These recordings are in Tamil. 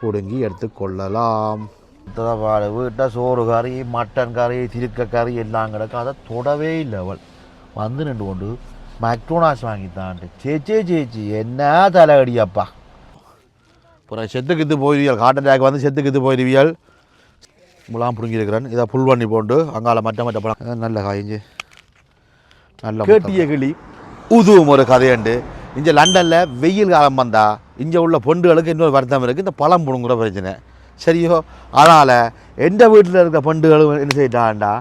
பிடுங்கி எடுத்துக்கொள்ளலாம். பாடு வீட்டில் சோறு கறி மட்டன் கறி திருக்க கறி எல்லாம் கிடக்கு அதை தொடவே இல்லை அவள். வந்து நின்று கொண்டு மக்டோனாஸ் வாங்கித்தான்ட்டு. சேச்சே சேச்சி என்ன தலையடியப்பா. அப்புறம் செத்துக்கித்து போயிருவியல். ஹார்ட் அட்டாக் வந்து செத்துக்கித்து போயிருவியல். முலாம் பிடுங்கியிருக்கிறேன். இதை புல் பண்ணி போட்டு அங்கால மற்ற மற்ற பழம். நல்ல காய்ஞ்சி நல்ல கேட்டிய கிளி உதுவும் ஒரு கதையுண்டு. இங்கே லண்டனில் வெயில் காலம் வந்தா இங்கே உள்ள பொண்டுகளுக்கு இன்னொரு வருத்தம் இருக்குது. இந்த பழம் பிடுங்குற பிரச்சனை. சரியோ? அதனால் எந்த வீட்டில் இருக்க பொண்டுகளும் என்ன செய்யிட்டாண்டா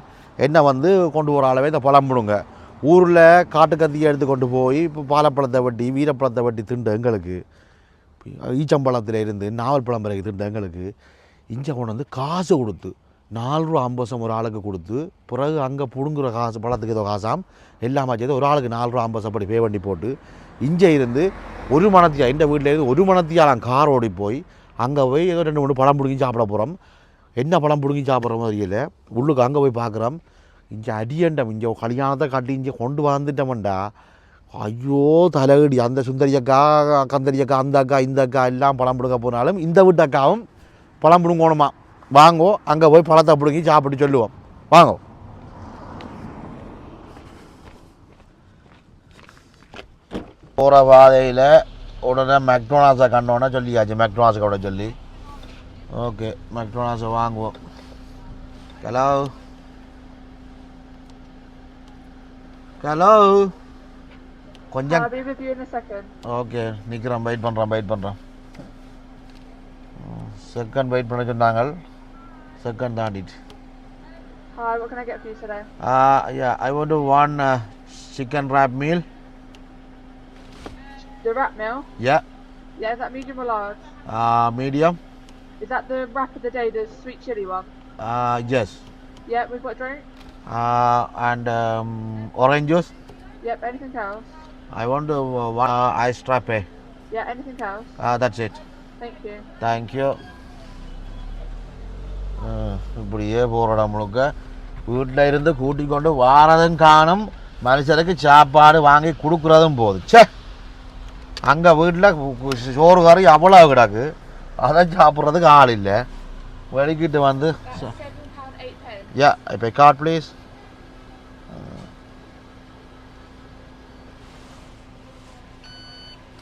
என்ன வந்து கொண்டு போகிற அளவே இந்த பழம் பிடுங்க. ஊரில் காட்டுக்கத்தியை எடுத்து கொண்டு போய் இப்போ பாலப்பழத்தை வட்டி வீரப்பழத்தை வட்டி திண்டு எங்களுக்கு. ஈச்சம்பழத்தில் இருந்து நாவல் பழம் பிறகு திண்டு எங்களுக்கு. இங்கே கொண்டு வந்து காசு கொடுத்து நாலு ரூபா ஒரு ஆளுக்கு கொடுத்து பிறகு அங்கே பிடுங்குற காசு பழத்துக்கு ஏதோ காசாம் எல்லாமே செய்து ஒரு ஆளுக்கு நாலு ரூபா ஐம்பது அப்படி பே பண்ணி போட்டு இங்கே இருந்து ஒரு மணத்தியா இந்த வீட்டில் இருந்து ஒரு மணத்தியாலாம் கார் ஓடி போய் அங்கே போய் ஏதோ ரெண்டு மூணு பழம் பிடுங்கி சாப்பிட போகிறோம் என்ன பழம் பிடுங்கி சாப்பிட்றோமோ தெரியல. உள்ளுக்கு அங்கே போய் பார்க்குறோம். இங்கே அடியண்டம் இங்கே கல்யாணத்தை கட்டி இங்கே கொண்டு வந்துட்டோம்டா ஐயோ தலையடி அந்த சுந்தரி அக்கா கந்தரி அக்கா அந்த அக்கா இந்த அக்கா எல்லாம் பழம் பிடுங்க போனாலும் இந்த வீட்டு அக்காவும் பழம் பிடுங்கணுமா? வாங்கோ அங்கே போய் பழத்தை பிடுங்கி சாப்பிட்டு சொல்லுவோம். வாங்கோ. போகிற பாதையில் உடனே மெக்டோனாஸை கண்டோன்னே சொல்லியாச்சு. மெக்டோனாஸை கூட சொல்லி. ஓகே மெக்டோனாஸை வாங்குவோம். ஹலோ ஹலோ கொஞ்சம். ஓகே நிற்கிறேன் வெயிட் பண்ணுறேன் வெயிட் பண்ணுறேன் செகண்ட் வெயிட் பண்ண சொன்னாங்க செகண்ட் தாண்டிட்டு Hi, what can I get for you today? Yeah I want to one chicken wrap meal The wrap meal? Yeah Yeah, is that medium or large? Medium Is that the wrap of the day, the sweet chili one? Yes Yeah, we've got drink. And orange juice Yep, anything else? I want to uh, one uh, ice frappe. Yeah, anything else? Uh, that's it. Thank you. Thank you. அஹ், இப்படியே போகிறோட முழுக்க வீட்டில் இருந்து கூட்டிக் கொண்டு வாரதும் காணும் மனுஷருக்கு சாப்பாடு வாங்கி கொடுக்குறதும் போகுது ச்சே அங்கே வீட்டில் சோறு கறி அவ்வளோ கிடக்கு. அதை சாப்பிட்றதுக்கு ஆள் இல்லை. வெளிக்கிட்டு வந்து Seven pound யா இப்போ கார்ட் ப்ளீஸ்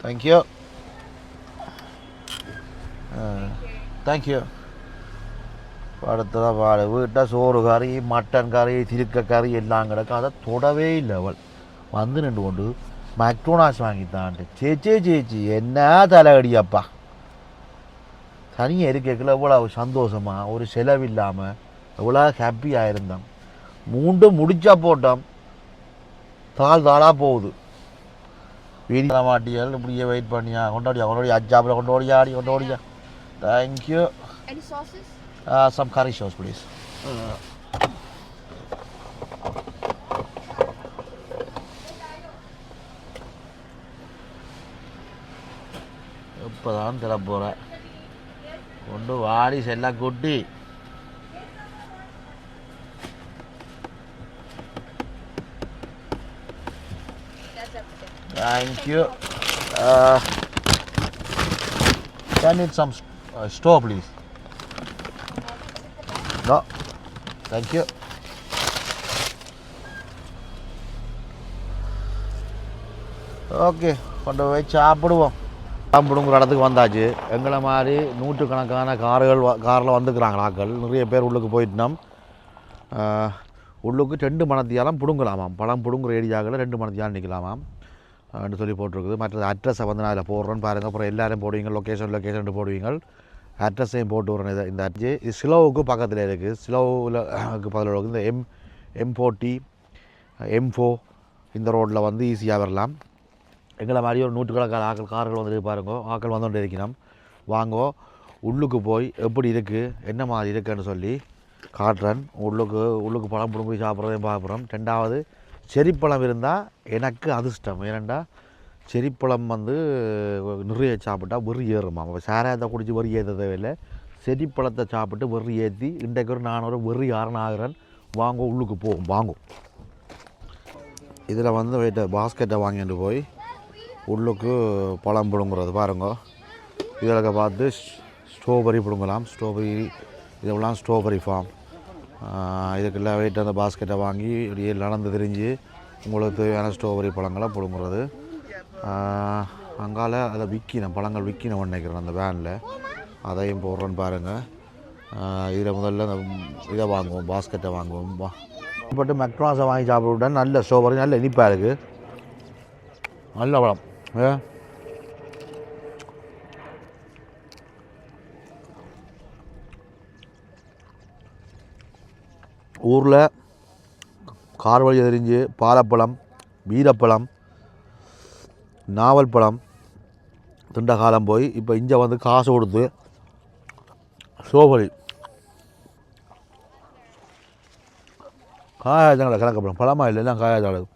தேங்க்யூ தேங்க்யூ அடுத்ததாக பாடு. வீட்டில் சோறு கறி மட்டன் கறி திருக்க கறி எல்லாம் கிடக்கு. அதை தொடவே இல்லை அவள். வந்து நின்று கொண்டு மக்டோனாஸ் வாங்கித்தான்ட்டு சேச்சே சேச்சி என்ன தலையடியப்பா. தனியாக இருக்கல எவ்வளோ சந்தோஷமா. ஒரு செலவு இல்லாமல் எவ்வளோ ஹாப்பியாக இருந்தோம். மூண்டு முடிச்சா போட்டோம். தாள் தாளாக போகுது. வீடியோ மாட்டியல் இப்படியே வெயிட் பண்ணியா. கொண்டாடியா கொண்டாடியா அஜாபில் கொண்டாடியா ஆடி கொண்டாடியா thank you Any sauces? Some curry sauce please இப்போ தான் திற போகிறேன் கொண்டு வாடி செல்ல கொட்டி thank you can it some straw please no thank you okay கொண்டு போய் சாப்பிடுவோம் பிடுங்குற இடத்துக்கு வந்தாச்சு. எங்களை மாதிரி நூற்றுக்கணக்கான கார்கள் காரில் வந்துக்கிறாங்க ஆக்கள். நிறைய பேர் உள்ளுக்கு போயிட்டோம் உள்ளுக்கு ரெண்டு மணத்தியாலம் பிடுங்கலாமாம். பழம் பிடுங்குற ஏரியாவில் ரெண்டு மணத்தியாலம் நிற்கலாமாம் அப்படின்னு சொல்லி போட்டிருக்குது. மற்ற அட்ரஸை வந்து நான் அதில் போடுறேன்னு பாருங்கள் அப்புறம் எல்லாரும் போடுவீங்க. லொக்கேஷன் லொக்கேஷன் போடுவீங்க அட்ரஸையும் போட்டு விட்றேன் இதை இந்த அட்ஜி இது சிலோவுக்கு பக்கத்தில் இருக்குது சிலோவில் பதில் இந்த எம் எம் ஃபோர்ட்டி எம் ஃபோ இந்த ரோட்டில் வந்து ஈஸியாக வரலாம். எங்களை மாதிரி ஒரு நூற்றுக்கணக்கான ஆக்கள் கார்கள் வந்துட்டு பாருங்கோ. ஆக்கள் வந்து கொண்டு இருக்கணும் வாங்கோ உள்ளுக்கு போய் எப்படி இருக்குது என்ன மாதிரி இருக்குன்னு சொல்லி காட்டுறேன். உள்ளுக்கு உள்ளுக்கு பழம் பிடுங்கி சாப்பிட்றதையும் பார்க்குறோம். ரெண்டாவது செரிப்பழம் இருந்தால் எனக்கு அதிர்ஷ்டம். ஏனெண்டா செரிப்பழம் வந்து நிறைய சாப்பிட்டா வெறி ஏறுமா. அப்போ சாராயத்தை குடித்து வெறி ஏற்ற தேவையில்லை. செரிப்பழத்தை சாப்பிட்டு வெறி ஏற்றி இன்றைக்கு ஒரு நான் ஒரு வெறி ஆறன் ஆகிறேன். வாங்க உள்ளுக்கு போவோம். வாங்கும் இதில் வந்து வெயிட்ட பாஸ்கெட்டை வாங்கிட்டு போய் உள்ளுக்கு பழம் பிடுங்குறது பாருங்க. இதில் பார்த்து ஸ்ட்ராபெரி பிடுங்கலாம். ஸ்ட்ராபெரி இதெல்லாம் ஸ்ட்ராபெரி ஃபார்ம். இதுக்கெல்லாம் வெயிட் அந்த பாஸ்கெட்டை வாங்கி இப்படியே நடந்து தெரிஞ்சு உங்களுக்கு தேவையான ஸ்ட்ராபெரி பழங்களை பிடுங்குறது. அங்கால அதை விற்கினேன் பழங்கள் விற்கினோம் நினைக்கிறேன் அந்த வேனில் அதையும் போடுறேன்னு பாருங்கள் இதில் முதல்ல அந்த இதை வாங்குவோம் பாஸ்கெட்டை வாங்குவோம். வா. பட்டு மெக்ட்ராஸை வாங்கி சாப்பிட நல்ல ஸ்ட்ராபெரி நல்ல இனிப்பாக இருக்குது நல்ல பழம். Ja. ஊரில் கார் வழி பாலப்பழம் வீரப்பழம் நாவல் பழம் திண்ட காலம் போய் இப்போ இங்கே வந்து காசு கொடுத்து சோபலி. காயாதங்களை கணக்கப்படும் பழமா இல்லை எல்லாம் காயாதாளது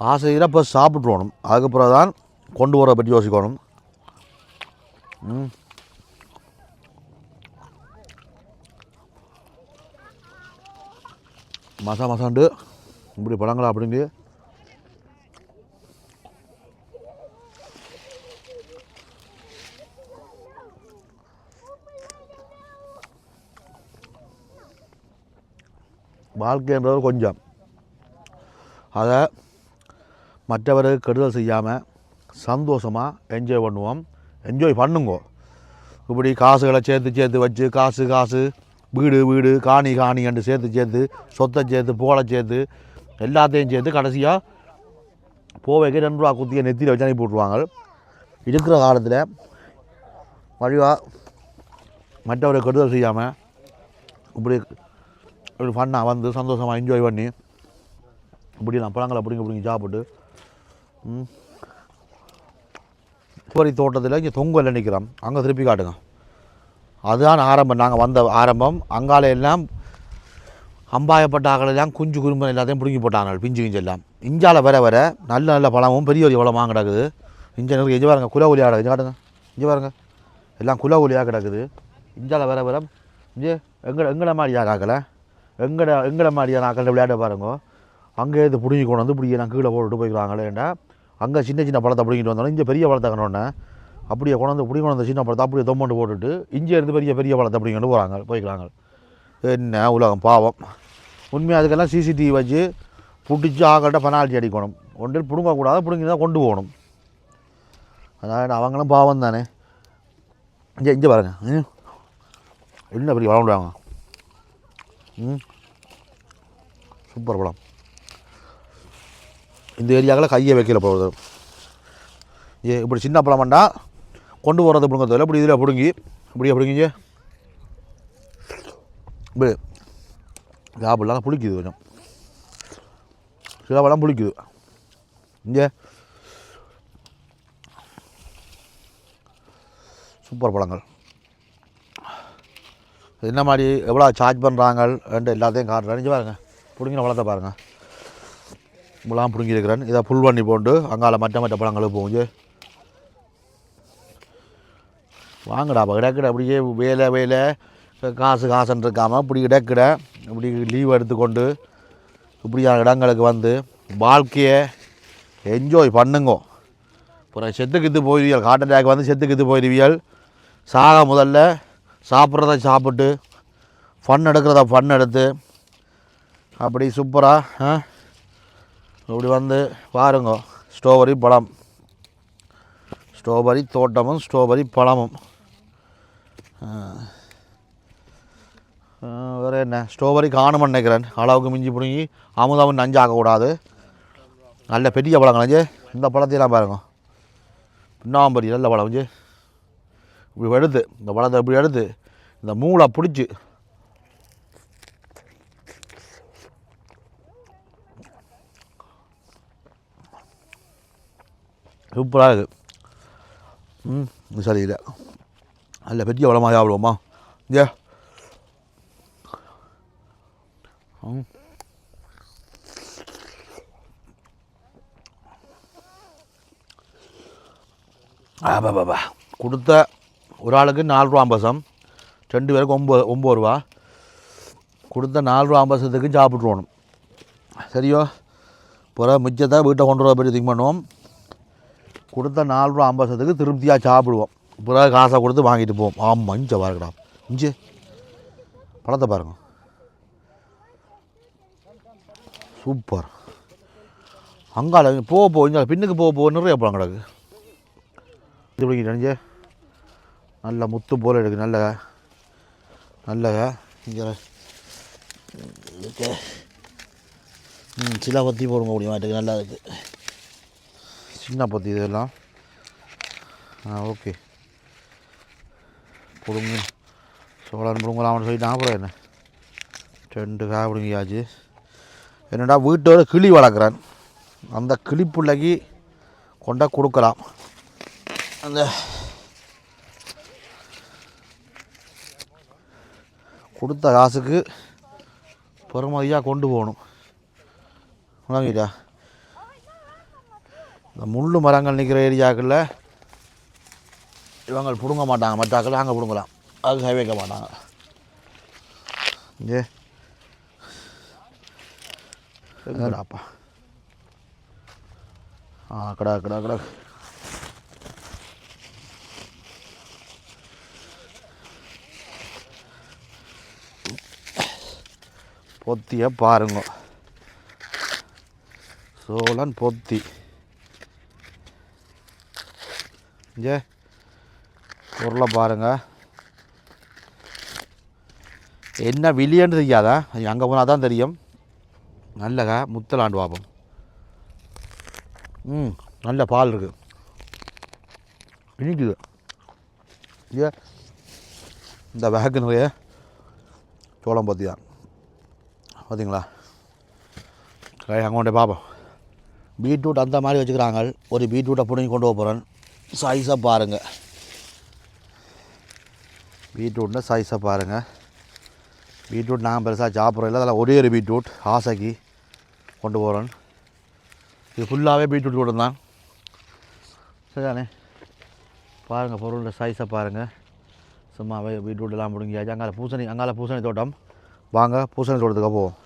ஆசையில் இப்போ சாப்பிட்றோணும் அதுக்கப்புறம் தான் கொண்டு வர பற்றி யோசிக்கணும். மசா மசாண்டு இப்படி பழங்களா அப்படிங்க வாழ்க்கைன்றது கொஞ்சம். அதை மற்றவருக்கு கெடுதல் செய்யாமல் சந்தோஷமாக என்ஜாய் பண்ணுவோம். என்ஜாய் பண்ணுங்கோ. இப்படி காசுகளை சேர்த்து சேர்த்து வச்சு காசு காசு வீடு வீடு காணி காணி என்று சேர்த்து சேர்த்து சொத்தை சேர்த்து புகழை சேர்த்து எல்லாத்தையும் சேர்த்து கடைசியாக போவைக்கு ரெண்டு ரூபா குத்தியை நெத்தியில் வச்சு அனுப்பி விட்ருவாங்க இருக்கிற காலத்தில் வழிவாக மற்றவரை கெடுதல் செய்யாமல் இப்படி இப்படி ஃபன்னாக வந்து சந்தோஷமாக என்ஜாய் பண்ணி இப்படிலாம் பழங்களை பிடிங்க பிடிங்க சாப்பிட்டு ம். தோட்டத்தில் இங்கே தொங்கல் நிற்கிறோம் அங்கே திருப்பி காட்டுங்க. அதுதான் ஆரம்பம். நாங்கள் வந்த ஆரம்பம். அங்கால எல்லாம் அம்பாயப்பட்ட ஆக்கள் எல்லாம் குஞ்சு குறும்பு எல்லாத்தையும் பிடுங்கி போட்டாங்க. பிஞ்சு கிஞ்சு எல்லாம். வர வர நல்ல நல்ல பழமும் பெரிய ஒரு பழமாக கிடக்குது. இஞ்ச இஞ்சி பாருங்க குல ஒலியாக கிடக்குது. காட்டுங்க. இஞ்சி பாருங்க. எல்லாம் குல ஒலியாக கிடக்குது. இஞ்சால் வர வர. இங்கே எங்கட எங்கட மாதிரியா ஆக்கலை? எங்கட எங்கட மாதிரியான ஆக்கள் விளையாட பாருங்க. அங்கே இது பிடுங்கி கொண்டு வந்து இப்படியே நான் கீழே போட்டுட்டு போய்க்கிறாங்களேண்டா அங்கே சின்ன சின்ன பழத்தை பிடிங்கிட்டு வந்தாலும் இங்கே பெரிய பழத்தை கண்டோன்னே அப்படியே கொண்டு வந்து கொண்டாந்து கொண்டு சின்ன பழத்தை அப்படியே தொம்மண்டு போட்டுட்டு இங்கே இருந்து பெரிய பெரிய பழத்தை பிடிங்கிட்டு போகிறாங்க போய்க்கிறாங்க. என்ன உலகம் பாவம். உண்மையாக அதுக்கெல்லாம் சிசிடிவி வச்சு பிடிச்சி ஆக்கள்கிட்ட பெனால்ட்டி அடிக்கணும். ஒன்றில் பிடுங்கக்கூடாது பிடுங்கி தான் கொண்டு போகணும். அதாவது அவங்களும் பாவம் தானே. இங்கே இங்கே பாருங்க. ம். என்ன பெரிய வளர்ந்துடுவாங்க ம்? சூப்பர் பழம் இந்த ஏரியாவில் கையை வைக்கல போகுது ஏ இப்படி சின்ன பழம் வேண்டாம் கொண்டு போகிறது பிடுங்கிறதில்ல இப்படி இதில் பிடுங்கி இப்படியே பிடுங்கிங்க. இப்படி. சாப்பிடலாம் புளிக்குது கொஞ்சம். சில பழம் புளிக்குது. இங்கே. சூப்பர் பழங்கள் என்ன மாதிரி எவ்வளோ சார்ஜ் பண்ணுறாங்க எல்லாத்தையும் காட்டுறேன். பாருங்கள் பிடுங்கின பழத்தை பாருங்கள் முலாம் பிடுங்கியிருக்கிறேன். இதை புல் பண்ணி போண்டு. அங்கால மற்ற மற்ற பழங்களுக்கு போகுது வாங்கடா அப்போ கிடக்கிட. அப்படியே வேலை வேலை. காசு காசுன்னு இருக்காமல் இப்படி கிடக்கிட. இப்படி லீவ் எடுத்துக்கொண்டு இப்படியான இடங்களுக்கு வந்து வாழ்க்கையை என்ஜாய் பண்ணுங்கோ. அப்புறம் செத்துக்கித்து போயிடுவியல் ஹார்ட் அட்டாக் வந்து செத்துக்கித்து போயிடுவியல் சாக முதல்ல சாப்பிட்றத சாப்பிட்டு ஃபன் எடுக்கிறத ஃபன் எடுத்து அப்படி சூப்பராக ஆ? இப்படி வந்து பாருங்க ஸ்ட்ராபெரி பழம். ஸ்ட்ராபெரி தோட்டமும் ஸ்ட்ராபெரி பழமும். வேறு என்ன? ஸ்ட்ராபெரி காணுமென்னு நினைக்கிறேன். அளவுக்கு மிஞ்சி பிடுங்கி அமுதாவும் நஞ்சு நல்ல பெரிய பழம் கணஞ்சு இந்த பழத்தையெல்லாம் பாருங்க. பின்னாம்பரி நல்ல பழம் நஞ்சு இப்படி எடுத்து இந்த பழத்தை இப்படி எடுத்து இந்த மூளை பிடிச்சி சூப்பராக இருக்குது ம் இது சரியில்லை நல்ல பெரிய வளமாக சாப்பிடுவோமா? ஏ ம். ஆபாபாபா கொடுத்த ஒரு ஆளுக்கு நாலு ரூபா ஐம்பசம் ரெண்டு பேருக்கு ஒம்பது ஒம்பது ரூபா. கொடுத்த நாலு ரூபா ஐம்பசத்துக்கு சாப்பிட்ருவோணும் சரியோ? பிறகு மிச்சத்தை வீட்டை கொண்டு வர போய் திங்க் பண்ணுவோம். கொடுத்த நாலு ரூபா ஐம்பது சத்துக்கு திருப்தியாக சாப்பிடுவோம். பிறகு காசை கொடுத்து வாங்கிட்டு போவோம். ஆமாம் இஞ்ச பாருங்கடா. இஞ்சு. பழத்தை பாருங்க. சூப்பர். அங்கால போக போ இங்கே பின்னுக்கு போக போக நிறைய பழம் கிடக்கு. இது பிடிக்கிட்டு நினைஞ்சே நல்ல முத்து போல எடுக்கு நல்ல. நல்ல. இங்கே ம் சில பற்றி போட முடியுமா? மாட்டேங்குது நல்லா இருக்குது சின்ன பற்றி இதெல்லாம். ஆ ஓகே. பிடுங்க. சோழன் பிடுங்கலாம்னு சொல்லிட்டு அப்புறம் என்ன? ரெண்டு காய் பிடுங்கியாச்சு. என்னடா வீட்டோட கிளி வளர்க்குறேன். அந்த கிளி பிள்ளைக்கு கொண்டா கொடுக்கலாம். அந்த கொடுத்த காசுக்கு பெருமதியாக கொண்டு போகணும். வாங்கிட்டா இந்த முள் மரங்கள் நிற்கிற ஏரியாக்களில் இவங்க பிடுங்க மாட்டாங்க. மற்றாக்கள் அங்கே பிடுங்கலாம். அது சை வைக்க மாட்டாங்க. இங்கே. எங்கடாப்பா? ஆ கடா கடா கடா. பொத்திய பாருங்க. சோழன் பொத்தி. இங்கே பொருளை பாருங்க. என்ன வில்லியன்னு தெரியாதா? அங்கே போனால் தான் தெரியும். நல்லக முத்தலாண்டு பார்ப்போம் ம் நல்ல பால் இருக்குது இனிக்குது. ஏ இந்த பேக்கு நிறைய சோளம் பற்றி தான் பார்த்தீங்களா அங்கே கொண்டு பார்ப்போம் பீட்ரூட் அந்த மாதிரி வச்சுக்கிறாங்க. ஒரு பீட்ரூட்டை பிடிங்கி கொண்டு போக போகிறேன் சைஸை பாருங்கள் பீட்ரூட்னா சைஸை பாருங்கள் பீட்ரூட் நான் பெருசாக சாப்பிட்றோம் இல்லை அதில் ஒரே ஒரு பீட்ரூட். ஆசைக்கு கொண்டு போகிறேன் இது ஃபுல்லாகவே பீட்ரூட் கூட தான். சரிதானே? பாருங்கள் பொருளோட சைஸை பாருங்கள் சும்மாவே பீட்ரூட் எல்லாம் பிடுங்கியாச்சு அங்கால பூசணி அங்கால பூசணி தோட்டம். வாங்க பூசணி தோட்டத்துக்கு போவோம்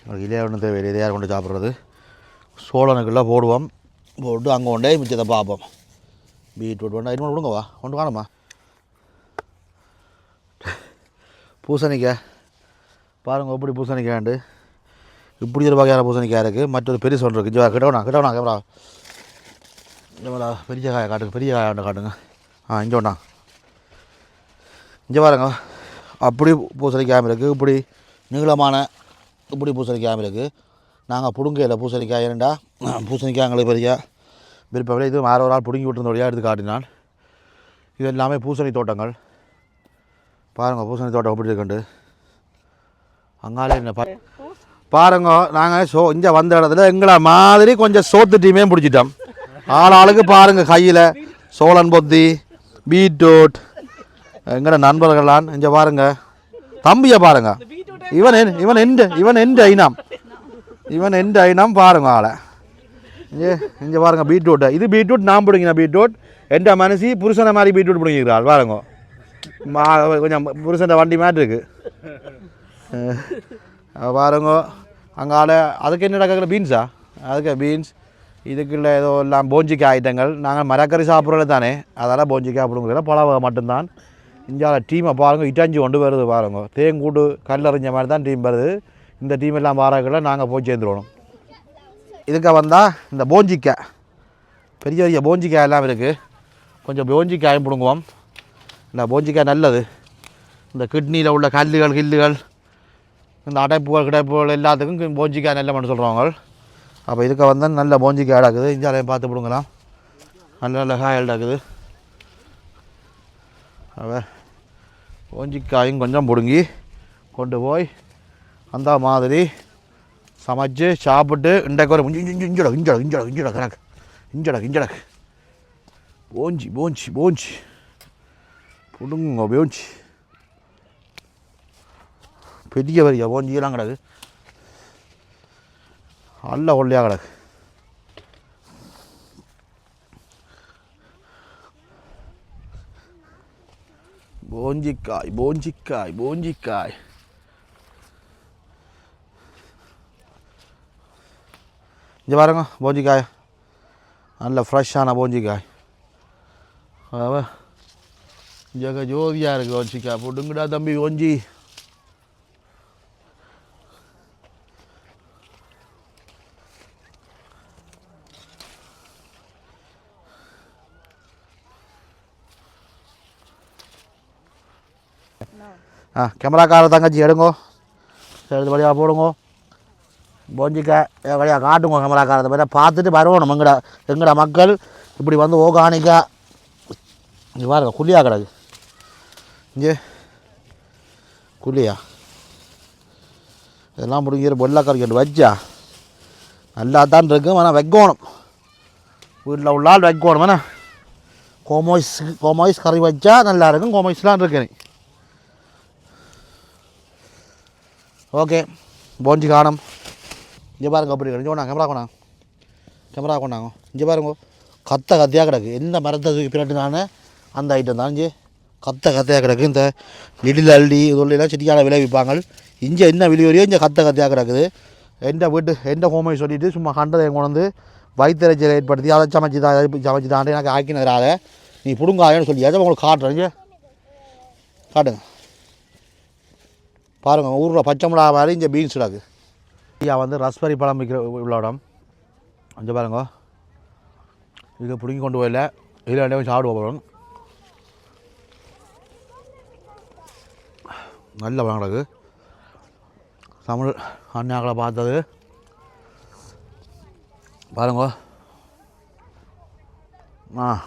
உங்களுக்கு இதே ஒன்றும் தேவையில்லை இதையாக கொண்டு சாப்பிட்றது. சோழனுக்குள்ளே போடுவோம். போட்டு அங்கே கொண்டே மிச்சத்தை பார்ப்போம் பீட்ரூட் வேண்டாம் இன்னொன்று விடுங்கவா கொண்டு காணுமா பூசணிக்காய் பாருங்கள் எப்படி பூசணிக்காண்டு இப்படி ஒரு வகையான பூசணிக்காய் இருக்குது மற்றொரு பெரிய சொல் இருக்குது இங்கே கிட்டவனா கிட்டவனா கேமரா கேமரா பெரிய காயை காட்டுங்க பெரிய காயை ஒன்று காட்டுங்க ஆ இங்கே ஒன்றா இங்கே பாருங்க அப்படி பூசணிக்காய் இருக்குது இப்படி நீளமான இப்படி பூசணிக்காய் இருக்குது நாங்கள் பிடுங்கையில் பூசணிக்காய் ஏன்டா பூசணிக்காய் எங்களுக்கு பெரிய விருப்பம் இது வேறு ஒரு ஆள் பிடுங்கி விட்டுருந்த வழியாக எடுத்து காட்டினான். இது எல்லாமே பூசணி தோட்டங்கள். பாருங்கள் பூசணி தோட்டம் எப்படி இருக்குண்டு அங்காலே என்ன பா பாருங்க நாங்கள் சோ இங்கே வந்த இடத்துல எங்களை மாதிரி கொஞ்சம் சோத்து டீமே பிடிச்சிட்டோம். ஆள் ஆளுக்கு பாருங்கள் கையில் சோளன் பொத்தி பீட்ரூட் எங்கட நண்பர்களான் இங்கே பாருங்கள் தம்பியை பாருங்கள் இவன் என்- இவன் எந்த இவன் எந்த ஐனாம் இவன் எந்த ஐனாம் பாருங்க ஆளை. இங்கே இங்கே பாருங்க பீட்ரூட் இது பீட்ரூட் நான் பிடிங்கின பீட்ரூட். எந்த மனசி புருஷனை மாதிரி பீட்ரூட் பிடிங்கிறாள் பாருங்க. மா கொஞ்சம் புருஷன் வண்டி மாதிரி இருக்குது பாருங்க. பாருங்க அங்கால அதுக்கு என்ன நடக்கிற பீன்ஸா அதுக்கு பீன்ஸ் இதுக்குள்ள ஏதோ எல்லாம் போஞ்சிக்காய் ஐட்டங்கள். நாங்கள் மரக்கறி சாப்பிட்றது தானே. அதெல்லாம் போஞ்சிக்காய் அப்படிங்கிறத பல மட்டும்தான். இந்தியாவில் டீமை பாருங்க இட்டாஞ்சி கொண்டு வருது பாருங்க. தேங்கூடு கல்லறிஞ்ச மாதிரி தான் டீம் வருது. இந்த டீம் எல்லாம் வாராக்களை நாங்கள் போய் சேர்ந்துருவோம். இதுக்கு வந்தால் இந்த போஞ்சிக்காய் பெரிய பெரிய போஞ்சிக்காய் எல்லாம் இருக்குது கொஞ்சம் போஞ்சிக்காயும் பிடுங்குவோம். இந்த போஞ்சிக்காய் நல்லது. இந்த கிட்னியில் உள்ள கல்லுகள் கில்லுகள் இந்த அடைப்புகள் கிடைப்புகள் எல்லாத்துக்கும் போஞ்சிக்காய் நல்ல மண்ணு சொல்கிறவங்க அப்போ இதுக்கு வந்து நல்ல போஞ்சிக்காய் இருக்குது இஞ்சாலையும் பார்த்து பிடுங்கலாம். நல்ல நல்ல காய் இருக்குது அவ போஞ்சிக்காயும் கொஞ்சம் பிடுங்கி கொண்டு போய் அந்த மாதிரி சமைச்சு சாப்பிட்டு இன்றைக்கு ஒரு இஞ்சி இஞ்சி இஞ்சடா இஞ்சடக் இஞ்சடக் இஞ்சடக் கணக்கு. இஞ்சடக் இஞ்சடக் போஞ்சி போஞ்சி போஞ்சி. பிடுங்குங்க போஞ்சி. பெரிய பெரிய போஞ்சியெல்லாம் கிடக்கு. அல்ல ஒல்லையாக கிடக்கு. போஞ்சிக்காய் போஞ்சிக்காய் போஞ்சிக்காய். இங்கே பாருங்க போஞ்சிக்காய் நல்ல ஃப்ரெஷ்ஷான போஞ்சிக்காய் அவ ஜெக ஜோதியாக இருக்குது போஞ்சிக்காய் போட்டுங்கடா தம்பி ஓஞ்சி ஆ கேமராக்கார தங்கச்சி எடுங்கோ. எடுத்து வழியாக போடுங்கோ. போஞ்சிக்காய் வழியாக காட்டுங்க கேமராக்காரத்தை போய் பார்த்துட்டு வரணும் எங்கட எங்கட மக்கள். இப்படி வந்து ஓகானிக்கா. இங்கே பாருங்க குழியா கிடக்கு. இங்கே. குழியா. இதெல்லாம் முடிங்கிற வெள்ளைக்கறி வச்சா. நல்லா தான் இருக்கும் ஆனால் வைக்கணும். வீட்டில் உள்ளால் வைக்கணும் வேணா. கோமோய்ஸ் கோமோய்ஸ் கறி வச்சா நல்லா இருக்கும் கோமோய்ஸ்லாம் இருக்கு ஓகே போஞ்சி காணும் இங்கே பாருங்க அப்படி இங்கே கொண்டாங்க கேமரா கொண்டாங்க. கேமரா கொண்டாங்க. இங்கே பாருங்க. கத்த கத்தையாக கிடக்கு. எந்த மரத்தை தூக்கி பிரட்டுனானே அந்த ஐட்டம் தான். இங்கே கத்த கத்தையாக கிடக்கு. இந்த லிடில் அள்ளி இதெல்லாம் செடிக்கால விளைவிப்பாங்க. இங்கே என்ன விளைவரியோ இங்கே கத்த கத்தையாக கிடக்குது. எந்த வீட்டு எந்த ஹோமை சொல்லிட்டு சும்மா கண்டதை கொண்டு வந்து வயிற்றுச்சலை ஏற்படுத்தி அதை சமைச்சு தான் சமைச்சு தான் எனக்கு ஆக்கினதுனால நீ பிடுங்காயன்னு சொல்லி. எதை உங்களுக்கு காட்டுறேன். காட்டுங்க. பாருங்கள் ஊரில் பச்சை மிளகா மாதிரி இங்கே பீன்ஸ் கிடக்கு. ஐயா வந்து ரஸ்பெரி பழம் விற்கிற உள்ள இடம். கொஞ்சம் பாருங்க. இதை பிடுங்கி கொண்டு போயில இதில் ரெண்டே சாப்பிடுவோம் போகிறோம் நல்ல பழம் கிடக்கு. தமிழ் அண்ணாக்களை பார்த்தது. பாருங்க. ஆ.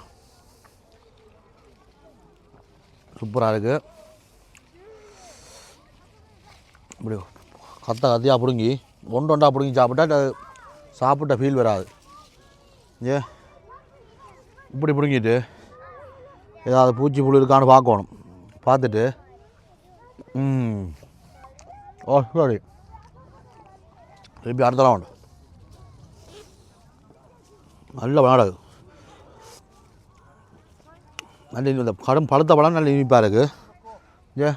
சூப்பராக இருக்குது இப்படி கத்த கத்தியாக பிடுங்கி. ஒன்று ஒன்றா பிடுங்கி சாப்பிட்டா அது சாப்பிட்ட ஃபீல் வராது. ஏ? இப்படி பிடுங்கிட்டு ஏதாவது பூச்சி புழு இருக்கான்னு பார்க்கணும். பார்த்துட்டு ம். ஓ சரி திருப்பி அடுத்த ரவுண்டு நல்ல விளையாடு நல்ல இந்த கடும் பழுத்த பழம் நல்ல இனிப்பாக இருக்குது ஏ?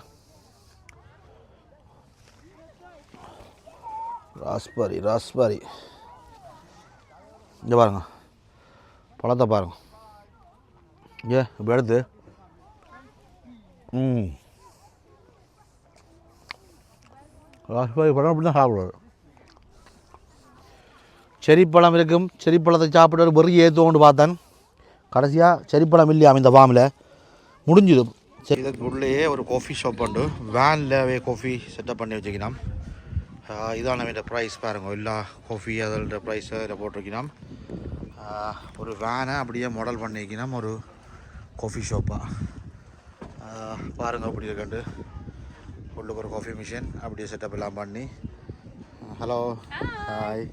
Raspberry raspberry. இங்கே பாருங்க. பழத்தை பாருங்க. ஏ இப்போ எடுத்து. ம். ராஸ்பரி பழம் அப்படி தான் சாப்பிடுவாரு. செரிப்பழம் இருக்கும். செரிப்பழத்தை சாப்பிட்டு ஒரு வெறி ஏற்றுவோன்னு பார்த்தேன். கடைசியாக செரிப்பழம் இல்லையாம் இந்த ஃபார்மில்? முடிஞ்சுது சரி. இதுக்கு உள்ளேயே ஒரு காஃபி ஷாப் உண்டு. வேன்லவே காஃபி செட்டப் பண்ணி வச்சுக்கலாம் இதான் நம்ம ப்ரைஸ் பாருங்க. எல்லா காஃபி அதோட ப்ரைஸ் இதில் போட்டிருக்கணும் ஒரு வேனை அப்படியே மாடல் பண்ணிக்கணும் ஒரு காஃபி ஷாப்பாக பாருங்க அப்படி இருக்கண்டு உள்ளுக்கு ஒரு காஃபி மிஷின் அப்படியே செட்டப் எல்லாம் பண்ணி. ஹலோ ஹாய்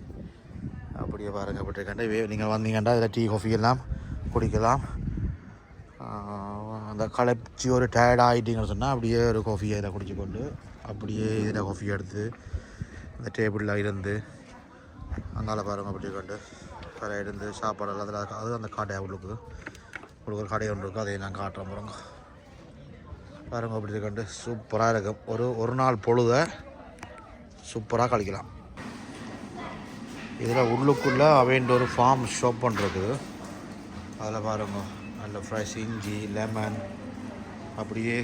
அப்படியே பாருங்க அப்படி இருக்கண்டு நீங்கள் வந்தீங்கன்னா இதில் டீ காஃபி எல்லாம் குடிக்கலாம். அந்த களைச்சி ஒரு டயர்ட் ஆகிட்டீங்கன்னு சொன்னால் அப்படியே ஒரு காஃபியை இதில் குடிச்சு கொண்டு அப்படியே இதில் காஃபி எடுத்து அந்த டேபிளில் இருந்து அங்கால பாருங்க அப்படி கொண்டு கடை இருந்து சாப்பாடு அதில் அது அந்த காடை உள்ளுக்கு. உங்களுக்கு ஒரு கடை ஒன்று இருக்கும் அதை நான் காட்டுறேன் பாருங்க. பாருங்க அப்படி கொண்டு சூப்பராக இருக்கும் ஒரு ஒரு நாள் பொழுத சூப்பராக கழிக்கலாம். இதில் உள்ளுக்குள்ளே அவைன்ற ஒரு ஃபார்ம் ஷாப் ஒன்று இருக்குது. அதில் பாருங்க. நல்ல ஃப்ரெஷ் இஞ்சி லெமன் அப்படியே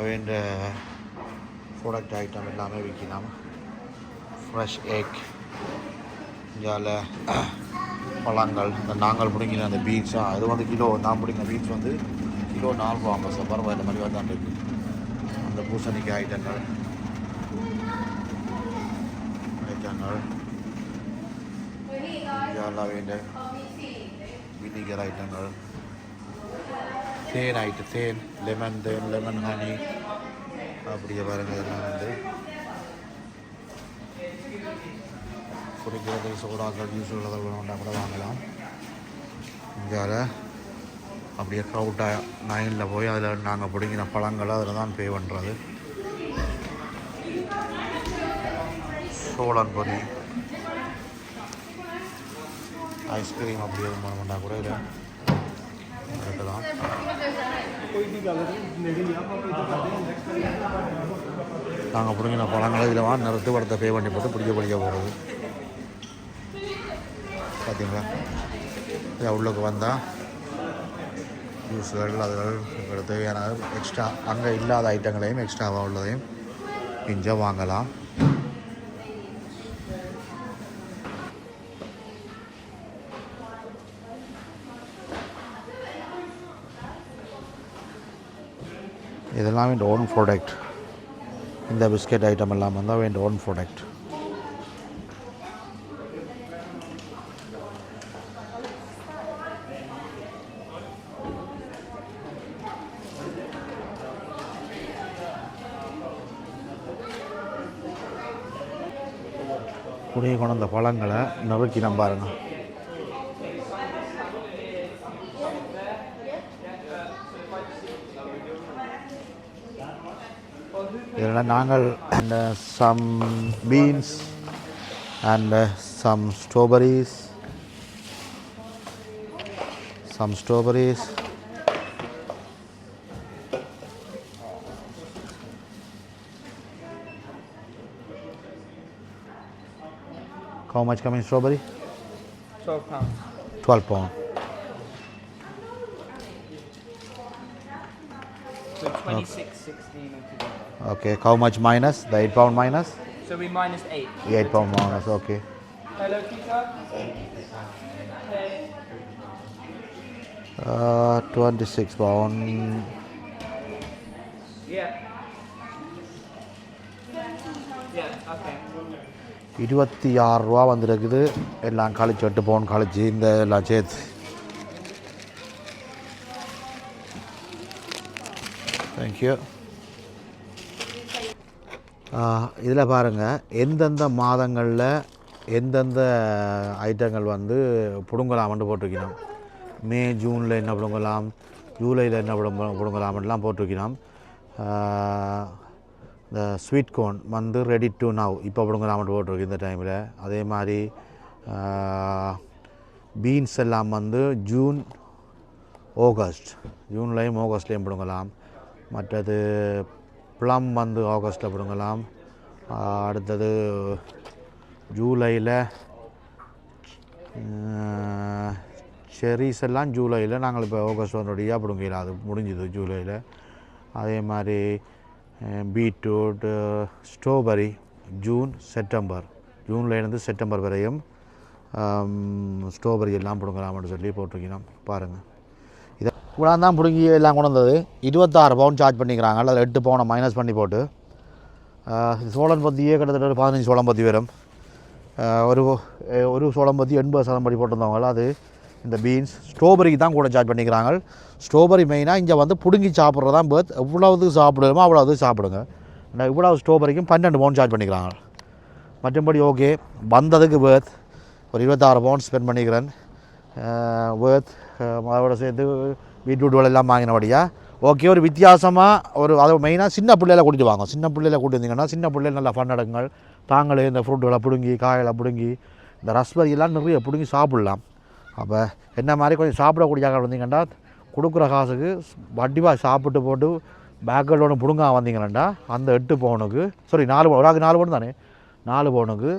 அவைன்ற ப்ராடக்ட் ஐட்டம் எல்லாமே விற்கலாம். ஃப்ரெஷ் எக் இந்தியாவில் பழங்கள் இந்த நாங்கள் பிடிங்கின அந்த பீன்ஸ் அது வந்து கிலோ நான் பிடிங்கின பீன்ஸ் வந்து கிலோ நாலு ரூபா ஐம்பது சார் பரவாயில்ல இந்த மாதிரி வந்து இருக்குது அந்த பூசணிக்காய் ஐட்டங்கள் ஐட்டங்கள் இந்தியாவில் வேண்ட வினிகர் ஐட்டங்கள் தேன் ஐட்டம் தேன் லெமன் தேன் லெமன் ஹனி அப்படியே பாருங்கள் இதெல்லாம் வந்து குடிக்கிறது சோடாக்கள் ஜூஸ் உள்ளதெல்லாம் வேணும்னா கூட வாங்கலாம். இந்தியாவில் அப்படியே க்ரௌட்டாக நைனில் போய் அதில் நாங்கள் பிடிங்கின பழங்களை அதில் தான் பே பண்ணுறது சோளன் பொரி ஐஸ்கிரீம் அப்படி எதுவும் பண்ண கூட இதில் எடுக்கலாம். நாங்கள் பிடிங்கின பழங்களை இதில் வாங்க நிறுத்து படத்தை பே பண்ணி போட்டு பிடிக்க பிடிக்க போகிறது பார்த்தீங்களா உள்ளுக்கு வந்தால் ஜூஸுகள் அதுகள் உங்களுக்கு தேவையான எக்ஸ்ட்ரா அங்கே இல்லாத ஐட்டங்களையும் எக்ஸ்ட்ராவாக உள்ளதையும் இங்கே வாங்கலாம். இதெல்லாம் என் ஓன் ப்ராடக்ட் இந்த பிஸ்கெட் ஐட்டம் எல்லாம் வந்தால் என் ஓன் ப்ராடக்ட் அந்த பழங்களை நறுக்கி பழங்களை பாருங்க. இதில் நாங்கள் அந்த some beans and some strawberries some strawberries How much coming strawberry? 12 pounds. 12 pound. So 26, 16 altogether. Okay, how much minus? The 8 pound minus? So we minus 8. The 8 pound minus, okay. Hello, Peter. Uh, 26 pound. இருபத்தி ஆறு ரூபா வந்துருக்குது. எல்லாம் கழிச்சு எட்டு பவுன் கழிச்சு இந்த எல்லாம் சேர்த்து. தேங்க்யூ இதில் பாருங்கள் எந்தெந்த மாதங்களில் எந்தெந்த ஐட்டங்கள் வந்து பிடுங்கலாம்னு போட்டிருக்கணும். மே ஜூனில் என்ன பிடுங்கலாம் ஜூலையில் என்ன பிடுங்க பிடுங்கலாம்லாம் போட்டிருக்கணும். இந்த ஸ்வீட் கோன் வந்து ரெடி டு நவ் இப்போ பிடுங்கலாம்னு போட்டிருக்கு இந்த டைமில் அதே மாதிரி பீன்ஸ் எல்லாம் வந்து ஜூன் ஆகஸ்ட் ஜூன்லேயும் ஆகஸ்ட்லேயும் பிடுங்கலாம் மற்றது ப்ளம் வந்து ஆகஸ்ட்டில் பிடுங்கலாம் அடுத்தது ஜூலையில் செரிஸ் எல்லாம் ஜூலையில் நாங்கள் இப்போ ஆகஸ்ட் ஒன்றுடையாக பிடுங்கலாம் அது முடிஞ்சுது ஜூலையில் அதே மாதிரி பீட்ரூட் ஸ்ட்ராபெரி ஜூன் செப்டம்பர் ஜூன்லேருந்து செப்டம்பர் வரையும் ஸ்ட்ராபெரி எல்லாம் பிடுங்கலாம்னு சொல்லி போட்டிருக்கணும் பாருங்கள் இதை கூட தான் பிடுங்கி எல்லாம் கொண்டு வந்தது. இருபத்தாறு பவுன் சார்ஜ் பண்ணிக்கிறாங்க. அதில் எட்டு பவுனை மைனஸ் பண்ணி போட்டு சோழன் பத்தியே கிட்டத்தட்ட ஒரு பதினஞ்சு சோளம் பத்தி வரும். ஒரு ஒரு சோளம் பற்றி எண்பது சதம் படி போட்டிருந்தவங்க அது இந்த பீன்ஸ் ஸ்ட்ராபெரிக்கு தான் கூட சார்ஜ் பண்ணிக்கிறாங்க. ஸ்ட்ராபெரி மெயினாக இங்கே வந்து பிடுங்கி சாப்பிட்றது தான் பேர்த் எவ்வளவு சாப்பிடுமோ அவ்வளவு சாப்பிடுங்க இவ்வளவு ஸ்ட்ராபெரிக்கும் பன்னெண்டு பவுன் சார்ஜ் பண்ணிக்கிறாங்க. மற்றபடி ஓகே வந்ததுக்கு பேர்த் ஒரு இருபத்தாறு பவுன் ஸ்பெண்ட் பண்ணிக்கிறேன். பேர்த் அதோட சேர்த்து பீட்ரூட் எல்லாம் வாங்கினபடியா. ஓகே ஒரு வித்தியாசமாக ஒரு அது மெயினாக சின்ன பிள்ளையில கூட்டிட்டு வாங்க. சின்ன பிள்ளையில கூட்டி வந்தீங்கன்னா சின்ன பிள்ளைல நல்லா ஃபன் எடுங்கள் தாங்களே இந்த ஃப்ரூட்டுகளை பிடுங்கி காயெல்லாம் பிடுங்கி இந்த ரஸ்பெரி எல்லாம் நிறைய பிடுங்கி சாப்பிட்லாம். அப்போ என்ன மாதிரி கொஞ்சம் சாப்பிடக்கூடிய ஆட்கள் வந்தீங்கன்னா கொடுக்குற காசுக்கு வட்டிவாக சாப்பிட்டு போட்டு பேக்கில் லோனு பிடுங்க வந்தீங்கன்னா அந்த எட்டு பவுனுக்கு சாரி நாலு பவுன் ஒரு ஆளுக்கு நாலு பவுன் தானே நாலு பவுனுக்கு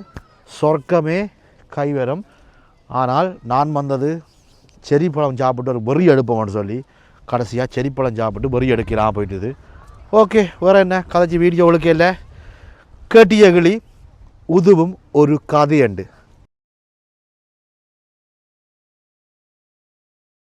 சொர்க்கமே கைவரும். ஆனால் நான் வந்தது செரி பழம் சாப்பிட்டு ஒரு வெறி எடுப்போம்னு சொல்லி கடைசியாக செரி பழம் சாப்பிட்டு வெறி எடுக்கிறான் போயிட்டுது. ஓகே வேறு என்ன? கதைச்சி வீடியோ ஒழுக்க இல்லை. கேட்டிய கிளி உதுவும் ஒரு கதையண்டு.